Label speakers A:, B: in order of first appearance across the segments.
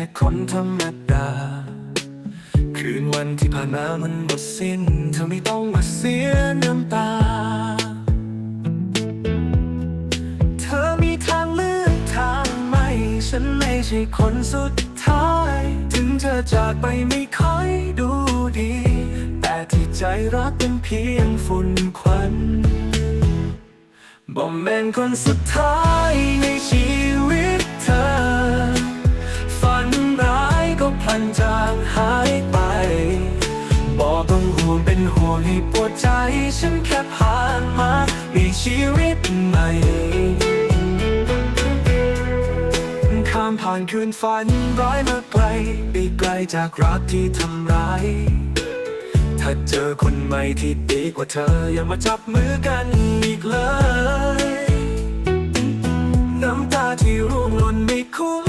A: ค่คนธรรมดา คืนวันที่ผ่านมามันหมดสิ้น เธอไม่ต้องมาเสียน้ำตา เธอมีทางเลือกทางใหม่ ฉันไม่ใช่คนสุดท้าย ถึงเธอจากไปไม่ค่อยดูดี แต่ที่ใจรักเป็นเพียงฝุ่นควันบ่แม่นคนสุดท้ายางหายไป บอกต้องห่วงเป็นห่วงให้ปวดใจ ฉันแค่ผ่านมา มีชีวิตใหม่ข้ามผ่านคืนฝันร้ายมาไกลไปไกลจากรักที่ทำร้าย ถ้าเจอคนใหม่ที่ดีกว่าเธอ อย่ามาจับมือกันอีกเลย น้ำตาที่ร่วงหล่นไม่คุ้ม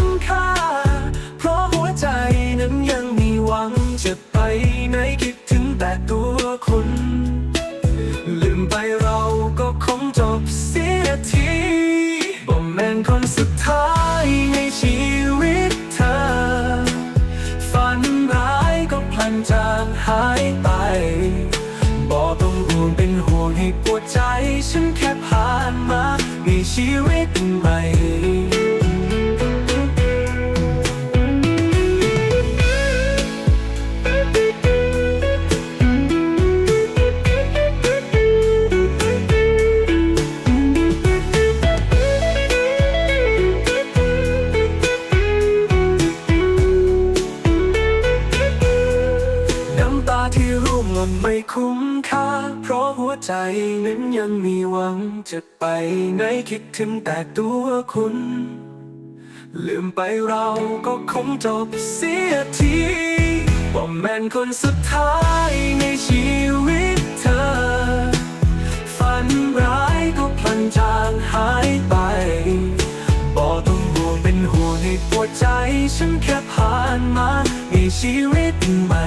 A: ใจฉันแค่ผ่านมา มีชีวิตใหม่ วงหล่นไม่คุ้มค่า เพราะหัวใจนั้นยังมีหวังจะไปไหนคิดถึงแต่ตัวคุณ ลืมไปเราก็คงจบเสียทีว่าแม่นคนสุดท้ายในชีวิตเธอ ฝันร้ายก็พลันจางหายไปบอกต้องห่วงเป็นห่วงให้ปวดใจ ฉันแค่ผ่านมามีชีวิตใหม่